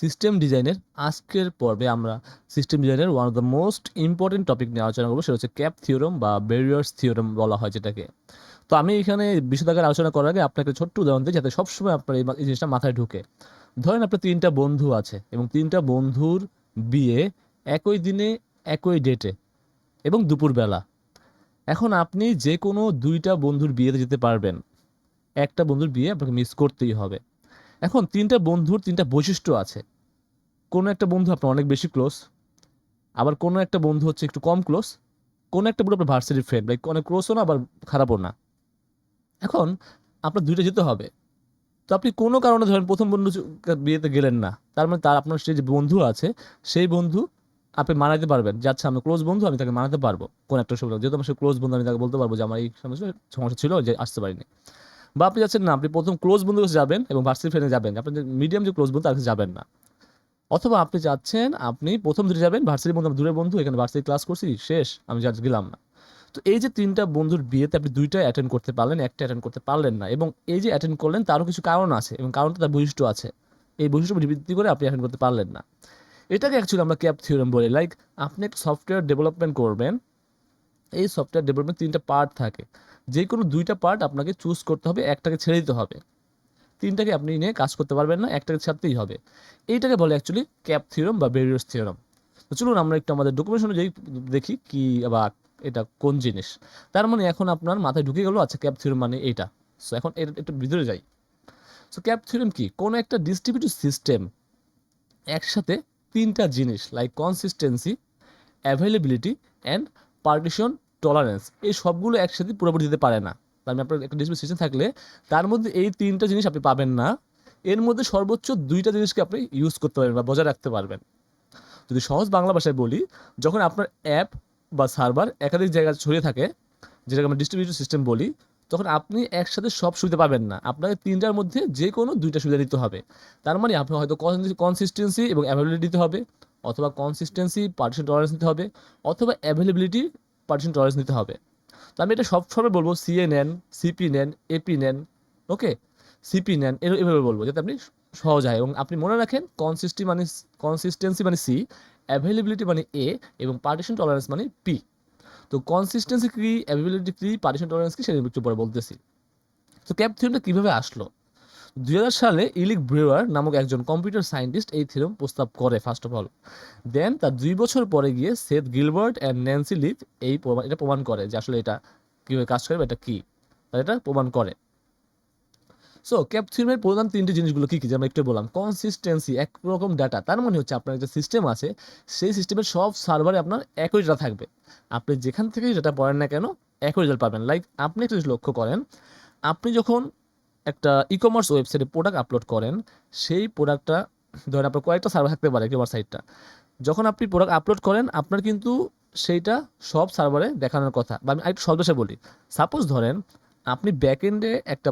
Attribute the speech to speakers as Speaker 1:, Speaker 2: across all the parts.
Speaker 1: System ডিজাইনের আজকের পর্বে আমরা সিস্টেম ডিজাইনের one of the most important topic নিয়ে আলোচনা করব, সেটা হচ্ছে ক্যাপ থিওরম বা ব্যারিয়ার্স থিওরম বলা হয় যেটাকে। তো আমি এখানে বিশদাকার আলোচনা করার আগে আপনাকে ছোট্ট উদাহরণ দিই, যাতে সবসময় আপনার এই জিনিসটা মাথায় ঢুকে। ধরেন আপনার তিনটা বন্ধু আছে, এবং তিনটা বন্ধুর বিয়ে একই দিনে, একই ডেটে এবং দুপুরবেলা। এখন আপনি যে কোনো দুইটা বন্ধুর বিয়েতে যেতে পারবেন। একটা বন্ধুর বিয়ে আপনাকে মিস করতেই হবে। এখন তিনটা বন্ধুর তিনটা বৈশিষ্ট্য আছে। কোনো একটা বন্ধু আপনার অনেক বেশি ক্লোজ আবার কোনো একটা বন্ধু হচ্ছে একটু কম ক্লোজ কোনো একটা বন্ধু আপনার ভার্সিটির ফ্রেন্ড লাইক অনেক ক্লোজও না, আবার খারাপও না। এখন আপনার দুইটা যেতে হবে। তো আপনি কোনো কারণে ধরেন প্রথম বন্ধু বিয়েতে গেলেন না, তার মানে তার আপনার সেই যে বন্ধু আছে, সেই বন্ধু আপনি মানাতে পারবেন যে আচ্ছা আমি ক্লোজ বন্ধু, আমি তাকে মানাতে পারব। কোন একটা সময়, যেহেতু আমার ক্লোজ বন্ধু, আমি তাকে বলতে পারব যে, আমার এই সমস্যা সমস্যা ছিল যে, আসতে পারিনি। বা আপনি যাচ্ছেন না, আপনি প্রথম ক্লোজ বন্ধুর কাছে যাবেন এবং ভার্সিটি ফ্রেন্ডে যাবেন। আপনি মিডিয়াম যে ক্লোজ বন্ধু তার কাছে যাবেন না। অথবা আপনি যাচ্ছেন, আপনি প্রথম দূরে যাবেন ভার্সিটি বন্ধু দূরে বন্ধু, এখানে ভার্সিটি ক্লাস করছি, শেষ, আমি যা গেলাম না। তো এই যে তিনটা বন্ধুর বিয়েতে আপনি দুইটা অ্যাটেন্ড করতে পারলেন, একটা অ্যাটেন্ড করতে পারলেন না এবং এই যে অ্যাটেন্ড করলেন, তারও কিছু কারণ আছে এবং কারণটা তার বৈশিষ্ট্য আছে। এই বৈশিষ্ট্য ভিত্তি করে আপনি অ্যাটেন্ড করতে পারলেন না। এটাকে অ্যাকচুয়ালি আমরা ক্যাপ থিওরাম বলি। লাইক আপনি একটা সফটওয়্যার ডেভেলপমেন্ট করবেন এই সফটওয়্যার ডেভেলপমেন্ট তিনটা পার্ট থাকে। যে কোনো দুইটা পার্ট আপনাকে চুজ করতে হবে, একটাকে ছেড়ে দিতে হবে। তিনটাকে আপনি নিয়ে কাজ করতে পারবেন না, একটাকে ছাড়তেই হবে। এইটাকে বলে অ্যাকচুয়ালি ক্যাপ থিওরাম বা ব্যারিয়ার্স থিওরাম তো চলুন আমরা একটু আমাদের ডকুমেন্ট অনুযায়ী দেখি কি বা এটা কোন জিনিস। তার মানে এখন আপনার মাথায় ঢুকে গেলো আচ্ছা ক্যাপ থিওরাম মানে এটা সো এখন এর একটু ভিতরে যাই। সো ক্যাপ থিওরাম কি? কোনো একটা ডিস্ট্রিবিউটিভ সিস্টেম একসাথে তিনটা জিনিস like consistency availability and partition tolerance এই সবগুলো একসাথে পুরোপুরি দিতে পারে না। তার মানে আপনার একটা সিস্টেম থাকলে তার মধ্যে এই তিনটা জিনিস আপনি পাবেন না। এর মধ্যে সর্বোচ্চ দুইটা জিনিসকে আপনি ইউজ করতে পারবেন বা বজায় রাখতে পারবেন। যদি সহজ বাংলা ভাষায় বলি, যখন আপনার অ্যাপ বা সার্ভার একাধিক জায়গায় ছড়িয়ে থাকে, যেটাকে আমরা ডিস্ট্রিবিউটেড সিস্টেম বলি, তখন আপনি একসাথে সব সুবিধা পাবেন না। আপনাকে তিনটার মধ্যে যে কোনো দুইটা সুবিধা দিতে হবে। তার মানে আপনি হয়তো কনসিস্টেন্সি এবং অ্যাভেলেবিলিটি দিতে হবে। অথবা কনসিস্টেন্সি পার্টিশন টলারেন্স নিতে হবে, অথবা অ্যাভেলেবিলিটি পার্টিশন টলারেন্স নিতে হবে। তো আমি এটা সব সময় বলব সিএ নেন সিপি নেন এপি নেন ওকে সিপি নেন এভাবে বলব, যাতে আপনি সহজ হয়। এবং আপনি মনে রাখেন কনসিস্টি মানে কনসিস্টেন্সি মানে সি অ্যাভেলেবিলিটি মানে এ এবং পার্টিশন টলারেন্স মানে পি তো কনসিস্টেন্সি কি অ্যাভেলেবিলিটি কি পার্টিশন টলারেন্স কি, সেটা একটু পরে বলতেছি। তো ক্যাপ থিওরিটা কীভাবে আসলো? দুই হাজার সালে ইলিক ব্রেওয়ার নামক একজন কম্পিউটার সায়েন্টিস্ট এই থিওরম প্রস্তাব করে ফার্স্ট অফ অল দেন তার দুই বছর পরে গিয়ে সেথ গিলবার্ট অ্যান্ড ন্যান্সি লিথ এই এটা প্রমাণ করে যে আসলে এটা কীভাবে কাজ করে এটা কী? এটা প্রমাণ করে। সো ক্যাপ থিওরিমের প্রধান তিনটি জিনিসগুলো কী কী? যে আমরা একটু বললাম কনসিস্টেন্সি একরকম ডাটা তার মানে হচ্ছে আপনার যে সিস্টেম আছে, সেই সিস্টেমের সব সার্ভারে আপনার একই ডাটা থাকবে। আপনি যেখান থেকেই ডাটা পড়েন না কেন, একই রেজাল্ট পাবেন। লাইক আপনি একটা লক্ষ্য করেন, আপনি যখন একটা ই কমার্স ওয়েবসাইটে প্রোডাক্ট আপলোড করেন, সেই প্রোডাক্টটা ধরেন আপনার কয়েকটা সার্ভার থাকতে পারে কিউআর সাইটটা যখন আপনি প্রোডাক্ট আপলোড করেন, আপনার কিন্তু সেইটা সব সার্ভারে দেখানোর কথা। বা আমি একটু সদস্য বলি। সাপোজ ধরেন, আপনি ব্যাকএন্ডে একটা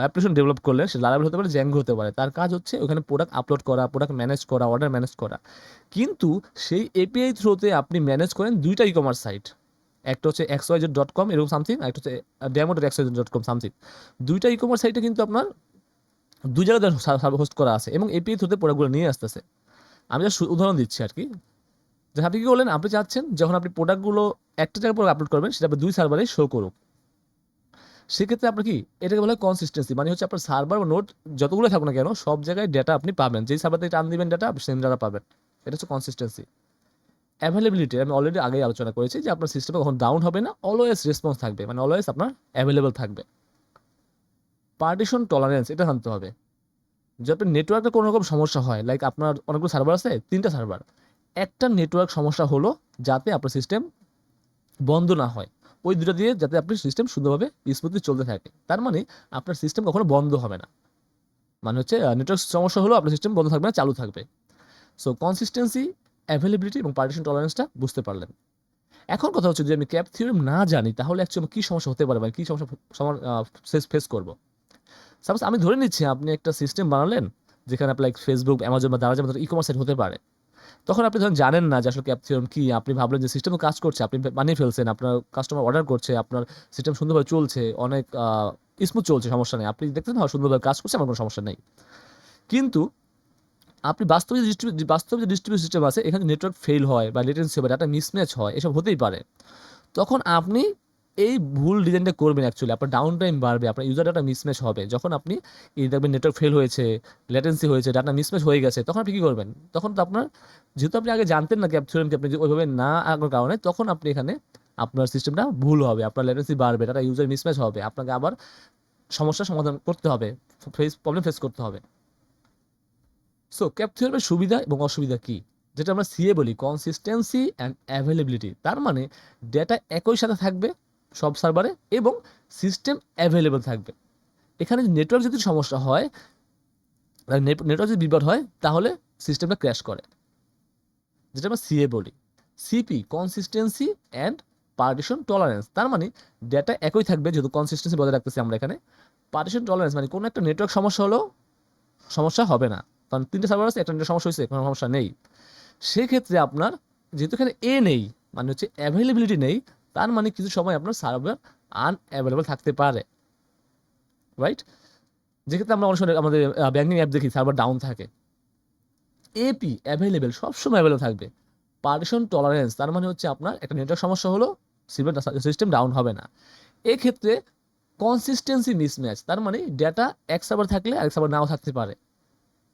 Speaker 1: অ্যাপ্লিকেশন ডেভেলপ করলে সে লারাবেল হতে পারে জ্যাঙ্গো হতে পারে। তার কাজ হচ্ছে ওখানে প্রোডাক্ট আপলোড করা প্রোডাক্ট ম্যানেজ করা অর্ডার ম্যানেজ করা। কিন্তু সেই এপিআই থ্রুতে আপনি ম্যানেজ করেন দুইটা ই কমার্স সাইট একটা হচ্ছে এক্স ওয়াইজেড ডট কম এরকম সামথিং একটা হচ্ছে demo dot x dot com something দুইটা ই কমার্স সাইটে কিন্তু আপনার দুই সার্ভার হোস্ট করা আছে এবং এপিআই থ্রুতে প্রোডাক্টগুলো নিয়ে আসতেছে। আমি জাস্ট উদাহরণ দিচ্ছি আর কি। যে আপনি কী করলেন? আপনি চাচ্ছেন যখন আপনি প্রোডাক্টগুলো একটা জায়গায় পরে আপলোড করবেন, সেটা আপনি দুই সার্ভারে শো করুক। সেক্ষেত্রে আপনার কি? এটাকে বলে কনসিস্টেন্সি মানে হচ্ছে আপনার সার্ভার বা নোট যতগুলো থাকুক না কেন, সব জায়গায় ডেটা আপনি পাবেন। যেই সার্ভার থেকে টান দিবেন ডেটা আপনি সেম ডাটা পাবেন। এটা হচ্ছে কনসিস্টেন্সি অ্যাভেলেবিলিটি আমি অলরেডি আগেই আলোচনা করেছি যে আপনার সিস্টেমে কখন ডাউন হবে না অলওয়েজ রেসপন্স থাকবে মানে অলওয়েজ আপনার অ্যাভেলেবেল থাকবে। পার্টিশন টলারেন্স এটা জানতে হবে। যে আপনার নেটওয়ার্কে কোনো রকম সমস্যা হয় লাইক আপনার অনেকগুলো সার্ভার আছে, তিনটা সার্ভার একটা নেটওয়ার্ক সমস্যা হলো যাতে আপনার সিস্টেম বন্ধ না হয়। ওই দুটো দিয়ে যাতে আপনার সিস্টেম সুন্দরভাবে স্মুথলি চলতে থাকে। তার মানে আপনার সিস্টেম কখনো বন্ধ হবে না। মানে হচ্ছে নেটওয়ার্ক সমস্যা হলো আপনার সিস্টেম বন্ধ থাকবে না, চালু থাকবে। সো কনসিস্টেন্সি অ্যাভেলেবিলিটি এবং পার্টিশন টলারেন্সটা বুঝতে পারলেন। এখন কথা হচ্ছে, যদি আমি ক্যাপ থিওরিম না জানি, তাহলে অ্যাকচুয়ালি কী সমস্যা হতে পারে বা কী সমস্যা ফেস করব? সাপোজ আমি ধরে নিচ্ছি, আপনি একটা সিস্টেম বানালেন, যেখানে আপনার লাইক ফেসবুক অ্যামাজন বা দারা ই কমার্স সাইট হতে পারে। তখন আপনি ধরেন জানেন না যে আসলে ক্যাপ থিওরাম কি, আপনি ভাবলেন যে সিস্টেম কাজ করছে, আপনি বানিয়ে ফেলছেন, আপনার কাস্টমার অর্ডার করছে, আপনার সিস্টেম সুন্দরভাবে চলছে, অনেক স্মুথ চলছে, সমস্যা নেই। আপনি দেখতেন হয় সুন্দরভাবে কাজ করছে, আমার কোনো সমস্যা নেই। কিন্তু আপনি বাস্তবে যে ডিস্ট্রিবিউ বাস্তবে যে ডিস্ট্রিবিউট সিস্টেম আছে, এখানে নেটওয়ার্ক ফেল হয় বা লেটেন্সি বা ডাটা মিসম্যাচ হয়, এসব হতেই পারে। তখন আপনি এই ভুল ডিজাইনটা করবেন অ্যাকচুয়ালি আপনার ডাউন টাইম বাড়বে, আপনার ইউজার ডাটা মিসম্যাচ হবে। যখন আপনি এই দেখবেন নেটওয়ার্ক ফেল হয়েছে লেটেন্সি হয়েছে ডাটা মিসম্যাচ হয়ে গেছে, তখন আপনি কী করবেন? তখন তো আপনার, যেহেতু আপনি আগে জানতেন না ক্যাপ থিওরেমকে আপনি ওইভাবে না আগার কারণে, তখন আপনি এখানে আপনার সিস্টেমটা ভুল হবে, আপনার লেটেন্সি বাড়বে ডাটা ইউজার মিসম্যাচ হবে, আপনাকে আবার সমস্যার সমাধান করতে হবে ফেস প্রবলেম ফেস করতে হবে। সো ক্যাপ সুবিধা এবং অসুবিধা কী? যেটা আমরা সিএ বলি কনসিস্টেন্সি অ্যান্ড অ্যাভেলেবিলিটি তার মানে ডেটা একই সাথে থাকবে সব সার্ভারে এবং সিস্টেম অ্যাভেলেবল থাকবে। এখানে নেটওয়ার্ক যদি সমস্যা হয় নেটওয়ার্ক যদি বিপদ হয়, তাহলে সিস্টেমটা ক্র্যাশ করে। যেটা আমরা সিএ বলি। CP consistency and partition tolerance তার মানে ডেটা একই থাকবে, যেহেতু কনসিস্টেন্সি বজায় রাখতেছি আমরা এখানে। পার্টিশন টলারেন্স মানে কোনো একটা নেটওয়ার্ক সমস্যা হলেও সমস্যা হবে না। কারণ তিনটে সার্ভার আছে, একটা সমস্যা হয়েছে, কোনো সমস্যা নেই। সেক্ষেত্রে আপনার, যেহেতু এখানে এ নেই মানে হচ্ছে অ্যাভেলেবিলিটি নেই, তার মানে কিছু সময় আপনার সার্ভার আনঅ্যাভেলেবল থাকতে পারে। রাইট যেক্ষেত্রে আমরা অনেক সময় আমাদের ব্যাঙ্কিং অ্যাপ দেখি সার্ভার ডাউন থাকে। এপি অ্যাভেলেবেল সবসময় অ্যাভেলেবল থাকবে। পার্টিশন টলারেন্স তার মানে হচ্ছে আপনার একটা নেটওয়ার্ক সমস্যা হলো সিস্টেম ডাউন হবে না। এক্ষেত্রে কনসিস্টেন্সি মিসম্যাচ তার মানে ডেটা এক সার্ভার থাকলে আরেক সার্ভার নাও থাকতে পারে।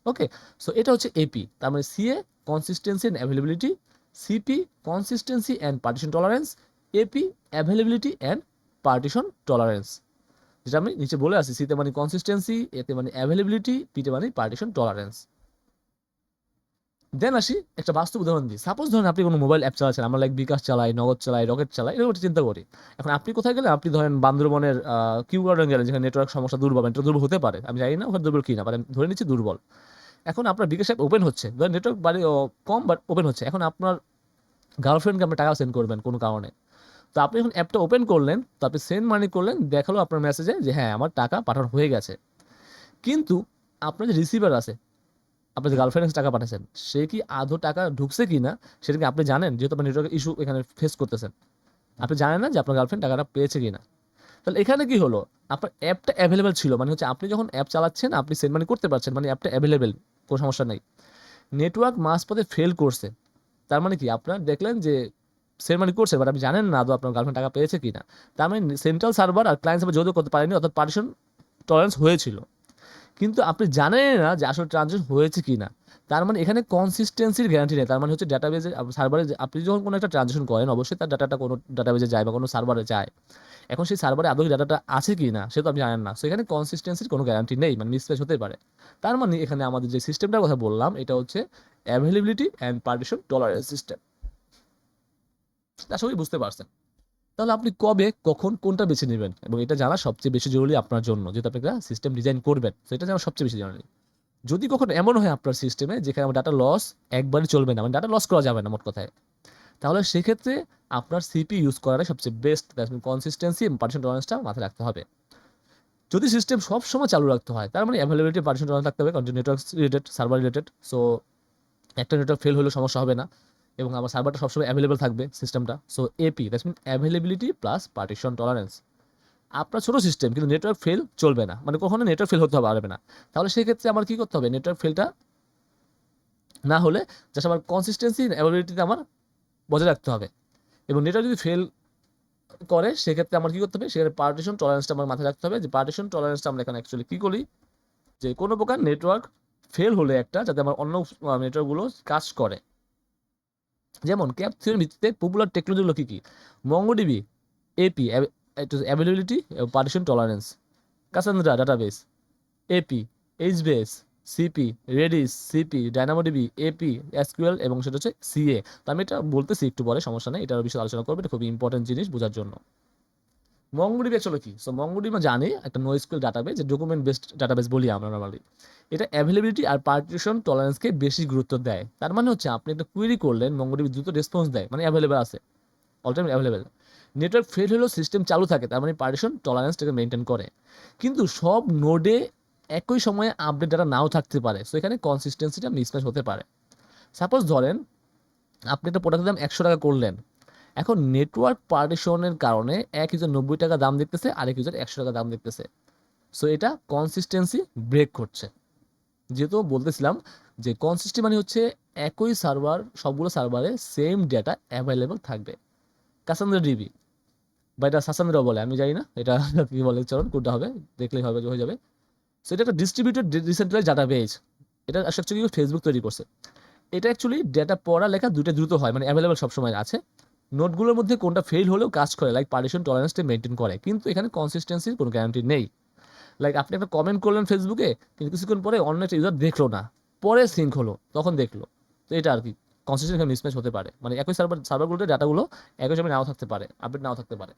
Speaker 1: ওকে সো এটা হচ্ছে এপি তার মানে CA consistency and availability CP consistency and partition tolerance AP availability and partition tolerance যেটা আমি নিচে বলে আসি সিতে মানে কনসিস্টেন্সি এতে মানে অ্যাভেলেবিলিটি পিতে মানে পার্টিশন টলারেন্স দেন আসি একটা বাস্তব উদাহরণ দিই। সাপোজ ধরেন আপনি কোনো মোবাইল অ্যাপ চালাচ্ছেন, আমরা লাইক বিকাশ চালাই, নগদ চালাই রকেট চালাই এরকম একটা চিন্তা করি। এখন আপনি কোথায় গেলে আপনি ধরেন বান্দরবনের কিউ গার্ডেন গেলেন, যেখানে নেটওয়ার্ক সমস্যা দুর্বল এটা দুর্বল হতে পারে। আমি জানি না ওখানে দুর্বল কি না মানে ধরে নিচ্ছি দুর্বল। এখন আপনার বিকাশ অ্যাপ ওপেন হচ্ছে। ধরেন নেটওয়ার্ক বাড়ি কম বাট ওপেন হচ্ছে। এখন আপনার গার্লফ্রেন্ডকে আপনি টাকা সেন্ড করবেন কোনো কারণে। তো আপনি যখন অ্যাপটা ওপেন করলেন, তো আপনি সেন্ড মানি করলেন, দেখাল আপনার মেসেজে যে হ্যাঁ আমার টাকা পাঠানো হয়ে গেছে। কিন্তু আপনার যে রিসিভার আছে আপনি যে টাকা পাঠাচ্ছেন সে কি আধো টাকা ঢুকছে কি না সেটা কি আপনি জানেন, যেহেতু আপনি নেটওয়ার্ক ইস্যু এখানে ফেস করতেছেন। আপনি জানেন না যে আপনার গার্লফ্রেন্ড টাকাটা পেয়েছে কি না। তাহলে এখানে কি হলো? আপনার অ্যাপটা অ্যাভেলেবেল ছিল মানে হচ্ছে আপনি যখন অ্যাপ চালাচ্ছেন, আপনি সেন্ড মানি করতে পারছেন মানে অ্যাপটা অ্যাভেলেবেল কোনো সমস্যা নেই। নেটওয়ার্ক মাঝপথে ফেল করছে, তার মানে কি? আপনার দেখলেন যে সেরেমানি করছে বাট আপনি জানেন না আদৌ আপনার গার্লফ্রেন্ড টাকা পেয়েছে কি না। তার মানে সেন্ট্রাল সার্ভার আর ক্লায়েন্ট সার্ভার যোগাযোগ করতে পারেনি, অর্থাৎ পার্টিশন টলারেন্স হয়েছিল। কিন্তু আপনি জানেন না যে আসলে ট্রানজেকশন হয়েছে কি না তার মানে এখানে কনসিস্টেন্সির গ্যারান্টি নেই। তার মানে হচ্ছে ডাটাবেজে সার্ভারে আপনি যখন কোনো একটা ট্রানজেকশন করেন, অবশ্যই তার ডাটাটা কোনো ডাটাবেজে যায় বা কোনো সার্ভারে যায়। এখন সেই সার্ভারে আদৌ ডাটাটা আছে কি না সে তো আপনি জানেন না। সো এখানে কনসিস্টেন্সির কোনো গ্যারান্টি নেই মানে মিসপ্লেস হতে পারে। তার মানে এখানে আমাদের যে সিস্টেমটার কথা বললাম, এটা হচ্ছে availability and partition tolerance system আশা করি বুঝতে পারছেন। তাহলে আপনি কবে, কখন, কোনটা বেছে নেবেন? এবং এটা জানা সবচেয়ে বেশি জরুরি আপনার জন্য, যেহেতু আপনি একটা সিস্টেম ডিজাইন করবেন এটা জানা সবচেয়ে বেশি জরুরি। যদি কখনো এমন হয় আপনার সিস্টেমে যেখানে আমার ডাটা লস একবারই চলবে না মানে ডাটা লস করা যাবে না, মোট কথায়, তাহলে সেক্ষেত্রে আপনার সিপি ইউজ করাটাই সবচেয়ে বেস্ট কনসিস্টেন্সি এবং পার্টিশন মাথায় রাখতে হবে। যদি সিস্টেম সব সময় চালু রাখতে হয়, তার মানে অ্যাভেলেবিলিটি পার্টিশন টলারেন্স রাখতে হবে কারণ network related server related so একটা নেটওয়ার্ক ফেল হলে সমস্যা হবে না। এবং আমার সার্ভারটা সবসময় অ্যাভেলেবেল থাকবে সিস্টেমটা so AP that's mean availability plus partition tolerance আপনার ছোটো সিস্টেম কিন্তু নেটওয়ার্ক ফেল চলবে না। মানে কখনো নেটওয়ার্ক ফেল হতে পারবে না। তাহলে সেক্ষেত্রে আমার কী করতে হবে? নেটওয়ার্ক ফেলটা না হলে জাস্ট আমার কনসিস্টেন্সি অ্যাভেলেবিলিটিতে আমার বজায় রাখতে হবে। এবং নেটওয়ার্ক যদি ফেল করে, সেক্ষেত্রে আমার কী করতে হবে? সেখানে পার্টিশন টলারেন্সটা আমার মাথায় রাখতে হবে। যে পার্টিশন টলারেন্সটা আমরা এখানে অ্যাকচুয়ালি কী করি? যে কোনো প্রকার নেটওয়ার্ক ফেল হলে একটা, যাতে আমার অন্য নেটওয়ার্কগুলো কাজ করে। যেমন ক্যাপ থিওরির ভিত্তিতে পপুলার টেকনোলজিগুলো কী কী? MongoDB AP availability partition tolerance Cassandra database AP HBase CP Redis CP DynamoDB AP SQL এবং সেটা হচ্ছে সিএ তো আমি এটা বলতেছি একটু পরে, সমস্যা নেই, এটার বিষয়ে আলোচনা করব এটা খুবই ইম্পর্টেন্ট জিনিস বোঝার জন্য। মঙ্গোডিবি অ্যাকচুয়ালি কি? সো মঙ্গোডিবি জানি একটা নো স্কুল ডাটাবেস যে ডকুমেন্ট বেসড ডাটাবেস বলি আমরা নর্মালি এটা অ্যাভেলেবিলিটি আর পার্টিশন টলারেন্সকে বেশি গুরুত্ব দেয়। তার মানে হচ্ছে আপনি একটা কুয়েরি করলেন মঙ্গোডিবি দ্রুত রেসপন্স দেয় মানে অ্যাভেলেবেল আছে। All time available network fail হলেও সিস্টেম চালু থাকে, তার মানে পার্টিশন টলারেন্সটাকে মেনটেন করে। কিন্তু সব নোডে একই সময়ে আপডেট ডাটা নাও থাকতে পারে সো এখানে কনসিস্টেন্সিটা মিসম্যাচ হতে পারে। সাপোজ ধরেন, আপনি একটা প্রোডাক্টের দাম একশো টাকা করলেন। এখন নেটওয়ার্ক পার্টিশনের কারণে এক ইউজার নব্বই টাকা দাম দেখতেছে, আরেক ইউজার একশো টাকা দাম দেখতেছে। সো এটা কনসিস্টেন্সি ব্রেক করছে। যেহেতু বলতেছিলাম যে কনসিস্টেন্ট মানে হচ্ছে একই সার্ভার সবগুলো সার্ভারে সেম ডেটা অ্যাভেলেবল থাকবে। কাসান্দ্রা ডিবি বা এটা সাসান্দ্রা বলে, আমি জানি না, এটা কি বলে, চলুন কোনটা হবে, দেখলেই হবে হয়ে যাবে। সো এটা একটা ডিস্ট্রিবিউটেড ডিসেন্ট্রালাইজ ডাটা বেজ এটা অ্যাকচুয়ালি ফেসবুক তৈরি করছে। এটা অ্যাকচুয়ালি ডেটা পড়া লেখা দুটো দ্রুত হয় মানে অ্যাভেলেবল সবসময় আছে। নোটগুলোর মধ্যে কোনটা ফেল হলেও কাজ করে লাইক পার্টিশন টলারেন্সটা মেনটেন করে। কিন্তু এখানে কনসিস্টেন্সির কোনো গ্যারান্টি নেই। লাইক আপনি একটা কমেন্ট করলেন ফেসবুকে কিন্তু কিছুক্ষণ পরে অন্য একটা ইউজার দেখল না। পরে সিঙ্ক হলো, তখন দেখল। তো এটা আর কি কনসিস্টেন্ট মিসম্যাচ হতে পারে। মানে একই সার্ভার সার্ভারগুলোতে ডাটাগুলো একই সময় নাও থাকতে পারে আপডেট নাও থাকতে পারে।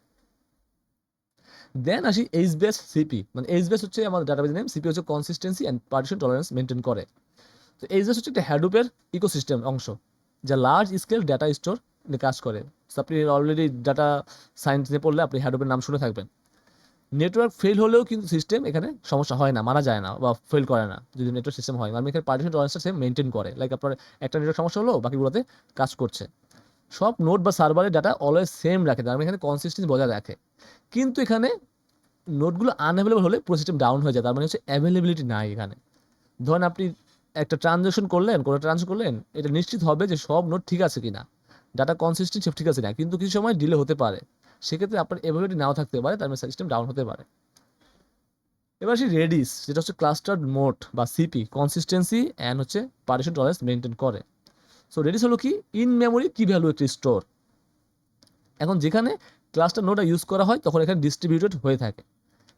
Speaker 1: দেন আসি এইচ বেস সিপি মানে এইচ বেস হচ্ছে আমাদের ডাটাবেজ নেম সিপি হচ্ছে consistency and partition tolerance maintain করে। তো এইচ বেস হচ্ছে একটা হ্যাডুপের ইকোসিস্টেম অংশ, যা লার্জ স্কেল ডাটা স্টোর কাজ করে। আপনি অলরেডি ডাটা সায়েন্স নিয়ে পড়লে আপনি হ্যাডুপের নাম শুনে থাকবেন। নেটওয়ার্ক ফেল হলেও কিন্তু সিস্টেম এখানে সমস্যা হয় না, মারা যায় না বা ফেল করে না, যদি নেটওয়ার্ক সিস্টেম হয়। মানে এখানে পার্টিশন টলারেন্সটা সেম মেনটেন করে। লাইক আপনার একটা নেটওয়ার্ক সমস্যা হলো, বাকিগুলোতে কাজ করছে। সব নোট বা সার্ভারের ডাটা অলওয়েজ সেম রাখে। তার মানে এখানে কনসিস্টেন্সি বজায় রাখে। কিন্তু এখানে নোটগুলো আনঅ্যাভেলেবল হলে পুরো সিস্টেম ডাউন হয়ে যায়। তার মানে হচ্ছে অ্যাভেলেবিলিটি নাই এখানে। ধরেন আপনি একটা ট্রানজাকশন করলেন, কোনো ট্রান্সফার করলেন, এটা নিশ্চিত হবে যে সব নোট ঠিক আছে কিনা। ডাটা কনসিস্টেন্ট ঠিক আছে না কিন্তু কিছু সময় ডিলে হতে পারে। সেক্ষেত্রে আপনার অ্যাভেলেবিলিটি নাও থাকতে পারে, তার মানে সিস্টেম ডাউন হতে পারে। এবার আসি রেডিস যেটা হচ্ছে ক্লাস্টার মোড বা সিপি কনসিস্টেন্সি অ্যান্ড হচ্ছে পার্টিশন টলারেন্স মেনটেন করে। সো রেডিস হলো কি? ইন মেমোরি কি ভ্যালু একটি স্টোর এখন যেখানে ক্লাস্টার নোডটা ইউজ করা হয়, তখন এখানে ডিস্ট্রিবিউটেড হয়ে থাকে।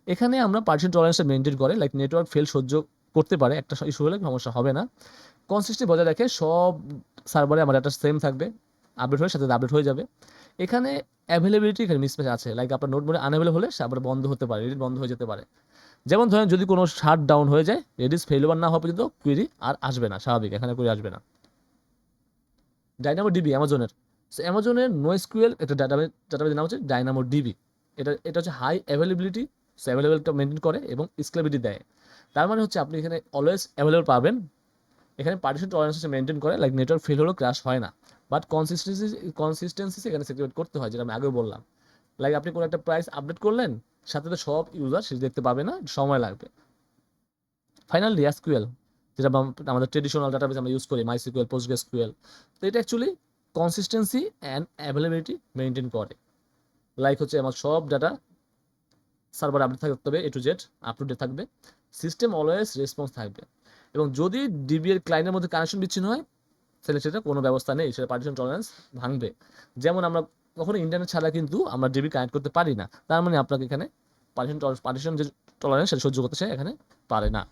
Speaker 1: এখানে আমরা পার্টিশন টলারেন্সটা মেনটেন করে লাইক নেটওয়ার্ক ফেল সহ্য করতে পারে, একটা ইস্যু হলে সমস্যা হবে না। কনসিস্টেন্ট বজায় রাখে সব সার্ভারে আমার একটা সেম থাকবে আপডেট হয়ে সাথে আপডেট হয়ে যাবে। এখানে অ্যাভেলেবিলিটি এখানে মিসম্যাচ আছে। লাইক আপনার নোট মোডে আনঅ্যাভেলেবল হলে আবার বন্ধ হতে পারে রেডিট বন্ধ হয়ে যেতে পারে। যেমন ধরেন যদি কোনো শার্ট ডাউন হয়ে যায় রেডিস ফেলবার না হওয়া পর্যন্ত কুইরি আর আসবে না, স্বাভাবিক, এখানে কুইরি আসবে না। ডাইনামো ডিবি অ্যামাজনের সো অ্যামাজনের এসকিউএল একটা ডাটাবেজ ডাটাবেজের নাম হচ্ছে ডাইনামো ডিবি এটা এটা হচ্ছে হাই অ্যাভেলেবিলিটি সো অ্যাভেলেবেলটা মেনটেন করে এবং স্কেলেবিলিটি দেয়। তার মানে হচ্ছে আপনি এখানে অলওয়েজ অ্যাভেলেবল পাবেন। এখানে পার্টিশন টলারেন্স মেনটেন করে লাইক নেটওয়ার্ক ফেল হলেও ক্র্যাশ হয় না। বাট কনসিস্টেন্সি কনসিস্টেন্সি এখানে সেক্রিফাইড করতে হয়, যেটা আমি আগেও বললাম। লাইক আপনি কোনো একটা প্রাইস আপডেট করলেন, সাথে তো সব ইউজার সেটা দেখতে পাবে না, সময় লাগবে। ফাইনালি এসকিউএল যেটা আম- আমাদের ট্রেডিশনাল ডাটাবেস আমরা ইউজ করি মাই সিকুয়েল পোস্ট এসকিউএল তো এটা actually consistency and availability maintain করে। লাইক হচ্ছে আমার সব ডাটা সার্ভার আপডেট থাকতে হবে A to Z up to date থাকবে। সিস্টেম অলওয়েজ রেসপন্স থাকবে। এবং যদি ডিবিএর ক্লায়েন্টের মধ্যে কানেকশন বিচ্ছিন্ন হয় তাহলে সেটা কোনো ব্যবস্থা নেই, সেটা পার্টিশন টলারেন্স ভাঙবে। যেমন আমরা কখনো ইন্টারনেট ছাড়া কিন্তু আমরা ডিবি কানেক্ট করতে পারি না। তার মানে আপনাকে এখানে পার্টিশন পার্টিশন যে টলারেন্স সেটা সহ্য করতে সে এখানে পারে না।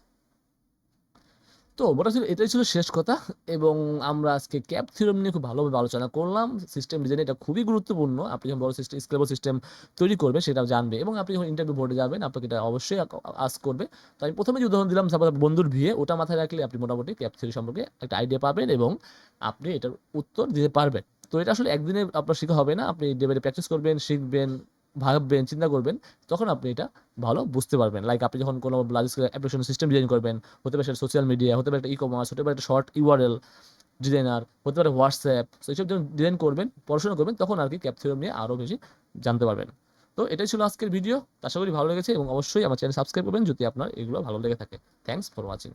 Speaker 1: তো ওটা ছিল এটাই ছিল শেষ কথা এবং আমরা আজকে ক্যাপ থিওরাম নিয়ে খুব ভালোভাবে আলোচনা করলাম। সিস্টেম ডিজাইন এটা খুবই গুরুত্বপূর্ণ। আপনি যখন বড় সিস্টেম স্কেলেবল সিস্টেম তৈরি করবে সেটা জানবে এবং আপনি যখন ইন্টারভিউ বোর্ডে যাবেন আপনাকে এটা অবশ্যই আস করবে। তো আমি প্রথমে যে উদাহরণ দিলাম সাপোজ বন্ধুর ভিয়ে ওটা মাথায় রাখলে আপনি মোটামুটি ক্যাপ থিওরি সম্পর্কে একটা আইডিয়া পাবেন এবং আপনি এটার উত্তর দিতে পারবেন। তো এটা আসলে একদিনে আপনার শেখা হবে না। আপনি ডেবেলে প্র্যাকটিস করবেন, শিখবেন ভাববেন চিন্তা করবেন, তখন আপনি এটা ভালো বুঝতে পারবেন। লাইক আপনি যখন কোনো large scale application system design করবেন, হতে পারে সেটা সোশ্যাল মিডিয়া হতে পারে একটা ই কমার্স হতে পারে একটা শর্ট ইউআরএল ডিজাইনার হতে পারে হোয়াটসঅ্যাপ এইসব যখন ডিজাইন করবেন, পড়াশোনা করবেন, তখন আর কি ক্যাপ থিওরাম নিয়ে আরও বেশি জানতে পারবেন। তো এটাই ছিল আজকের ভিডিও আশা করি ভালো লেগেছে এবং অবশ্যই আমার চ্যানেল সাবস্ক্রাইব করবেন যদি আপনার এগুলো ভালো লেগে থাকে। Thanks for watching